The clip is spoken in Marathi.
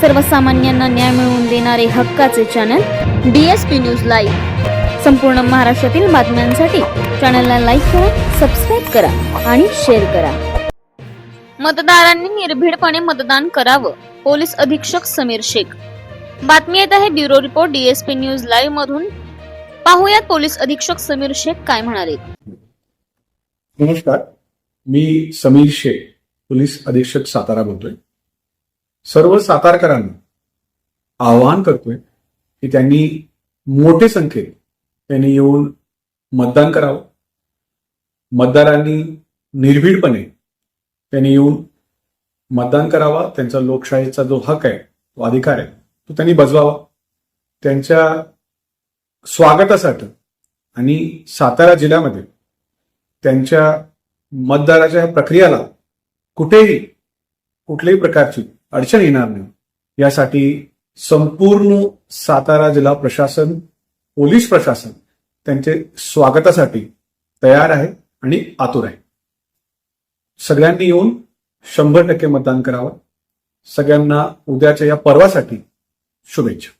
सर्वसामान्यांना न्याय मिळवून देणारे हक्काचे चॅनल डीएसपी न्यूज लाईव्ह संपूर्ण महाराष्ट्रातील बातम्यांसाठी चॅनलला लाईक करा सबस्क्राईब करा आणि शेअर करा. मतदारांनी निर्भीडपणे मतदान करावं पोलीस अधीक्षक समीर शेख. बातमी येत आहे bureau report DSP news live मधून. पाहुयात पोलीस अधीक्षक समीर शेख काय म्हणाले. नमस्कार मी समीर शेख पोलीस अधीक्षक सातारा बोलतोय. सर्व सातारकरांना आवाहन करतोय की त्यांनी मोठे संख्येत त्यांनी येऊन मतदान करावं. मतदारांनी निर्भीडपणे त्यांनी येऊन मतदान करावा. त्यांचा लोकशाहीचा जो हक आहे तो अधिकार आहे तो त्यांनी बजवावा. त्यांच्या स्वागतासाठी आणि सातारा जिल्ह्यामध्ये त्यांच्या मतदाराच्या प्रक्रियाला कुठेही कुठल्याही प्रकारची अडचण येणार नाही. यासाठी संपूर्ण सातारा जिल्हा प्रशासन पोलीस प्रशासन त्यांचे स्वागतासाठी तयार आहे आणि आतुर आहे. सगळ्यांनी येऊन शंभर टक्के मतदान करावं. सगळ्यांना उद्याच्या या पर्वासाठी शुभेच्छा.